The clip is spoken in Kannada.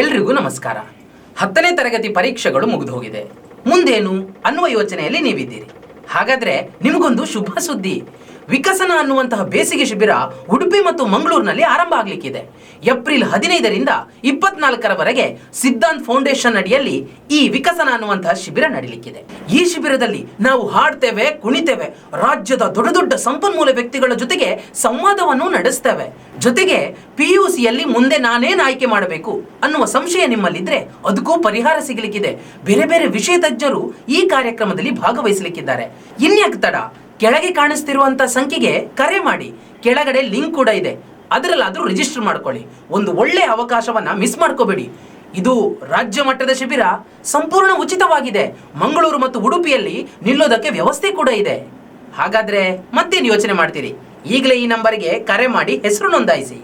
ಎಲ್ರಿಗೂ ನಮಸ್ಕಾರ. ಹತ್ತನೇ ತರಗತಿ ಪರೀಕ್ಷೆಗಳು ಮುಗಿದು ಹೋಗಿದೆ ಮುಂದೇನು ಅನ್ನುವ ಯೋಚನೆಯಲ್ಲಿ ನೀವಿದ್ದೀರಿ. ಹಾಗಾದ್ರೆ ನಿಮಗೊಂದು ಶುಭ ಸುದ್ದಿ. ವಿಕಸನ ಅನ್ನುವಂತಹ ಬೇಸಿಗೆ ಶಿಬಿರ ಉಡುಪಿ ಮತ್ತು ಮಂಗಳೂರಿನಲ್ಲಿ ಆರಂಭ ಆಗಲಿಕ್ಕಿದೆ. ಏಪ್ರಿಲ್ ಹದಿನೈದರಿಂದ ಇಪ್ಪತ್ನಾಲ್ಕರವರೆಗೆ ಸಿದ್ಧಾಂತ್ ಫೌಂಡೇಶನ್ ಅಡಿಯಲ್ಲಿ ಈ ವಿಕಸನ ಅನ್ನುವಂತಹ ಶಿಬಿರ ನಡೀಲಿಕ್ಕಿದೆ. ಈ ಶಿಬಿರದಲ್ಲಿ ನಾವು ಹಾಡ್ತೇವೆ, ಕುಣಿತೇವೆ, ರಾಜ್ಯದ ದೊಡ್ಡ ದೊಡ್ಡ ಸಂಪನ್ಮೂಲ ವ್ಯಕ್ತಿಗಳ ಜೊತೆಗೆ ಸಂವಾದವನ್ನು ನಡೆಸ್ತೇವೆ. ಜೊತೆಗೆ ಪಿ ಯು ಸಿಯಲ್ಲಿ ಮುಂದೆ ನಾನೇನು ಆಯ್ಕೆ ಮಾಡಬೇಕು ಅನ್ನುವ ಸಂಶಯ ನಿಮ್ಮಲ್ಲಿದ್ರೆ ಅದಕ್ಕೂ ಪರಿಹಾರ ಸಿಗಲಿಕ್ಕಿದೆ. ಬೇರೆ ಬೇರೆ ವಿಷಯ ತಜ್ಞರು ಈ ಕಾರ್ಯಕ್ರಮದಲ್ಲಿ ಭಾಗವಹಿಸಲಿಕ್ಕಿದ್ದಾರೆ. ಇನ್ಯಾಕ್ ತಡ? ಕೆಳಗೆ ಕಾಣಿಸ್ತಿರುವಂಥ ಸಂಖ್ಯೆಗೆ ಕರೆ ಮಾಡಿ. ಕೆಳಗಡೆ ಲಿಂಕ್ ಕೂಡ ಇದೆ. ಅದರಲ್ಲಾದ್ರೂ ರಿಜಿಸ್ಟರ್ ಮಾಡ್ಕೊಳ್ಳಿ. ಒಂದು ಒಳ್ಳೆ ಅವಕಾಶವನ್ನ ಮಿಸ್ ಮಾಡ್ಕೋಬೇಡಿ. ಇದು ರಾಜ್ಯ ಮಟ್ಟದ ಶಿಬಿರ. ಸಂಪೂರ್ಣ ಉಚಿತವಾಗಿದೆ. ಮಂಗಳೂರು ಮತ್ತು ಉಡುಪಿಯಲ್ಲಿ ನಿಲ್ಲೋದಕ್ಕೆ ವ್ಯವಸ್ಥೆ ಕೂಡ ಇದೆ. ಹಾಗಾದ್ರೆ ಮತ್ತೇನು ಯೋಚನೆ ಮಾಡ್ತೀರಿ? ಈಗಲೇ ಈ ನಂಬರ್ಗೆ ಕರೆ ಮಾಡಿ ಹೆಸರು ನೋಂದಾಯಿಸಿ.